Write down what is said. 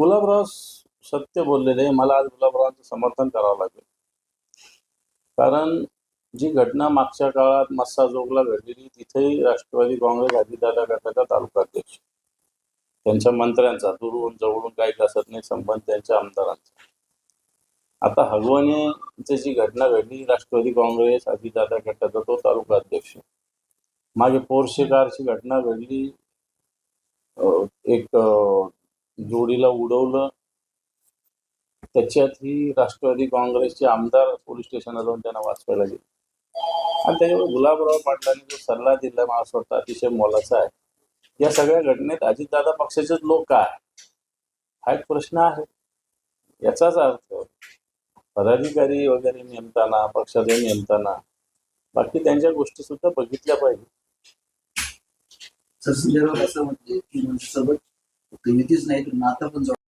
गुलाबराव सत्य बोललेले मला आज गुलाबरावांचं समर्थन करावं लागेल. कारण जी घटना मागच्या काळात मस्साजोगला घडलेली तिथेही राष्ट्रवादी काँग्रेस अजितदादा गटाचा तालुका अध्यक्ष. त्यांच्या मंत्र्यांचा दुरून जवळून काही कसत नाही संबंध त्यांच्या आमदारांचा. आता हगवणे जी घटना घडली राष्ट्रवादी काँग्रेस अजितदादा गटाचा तो तालुका अध्यक्ष. मागे पोरशे कारची घटना घडली अं, एक जोडीला उडवलं. त्याच्यात ही राष्ट्रवादी काँग्रेसचे आमदार पोलीस स्टेशनला जाऊन त्यांना वाचवायला गेले. आणि त्याच्यावर गुलाबराव पाटलांनी जो सल्ला दिला मला असं वाटतं अतिशय मोलाचा आहे. या सगळ्या घटनेत अजितदादा पक्षाचेच लोक काय? हा एक प्रश्न आहे. याचाच अर्थ पदाधिकारी वगैरे नेमताना पक्षाचे नेमताना बाकी त्यांच्या गोष्टी सुद्धा बघितल्या पाहिजे. तुम्ही संजय नाही तर नातं पण जोड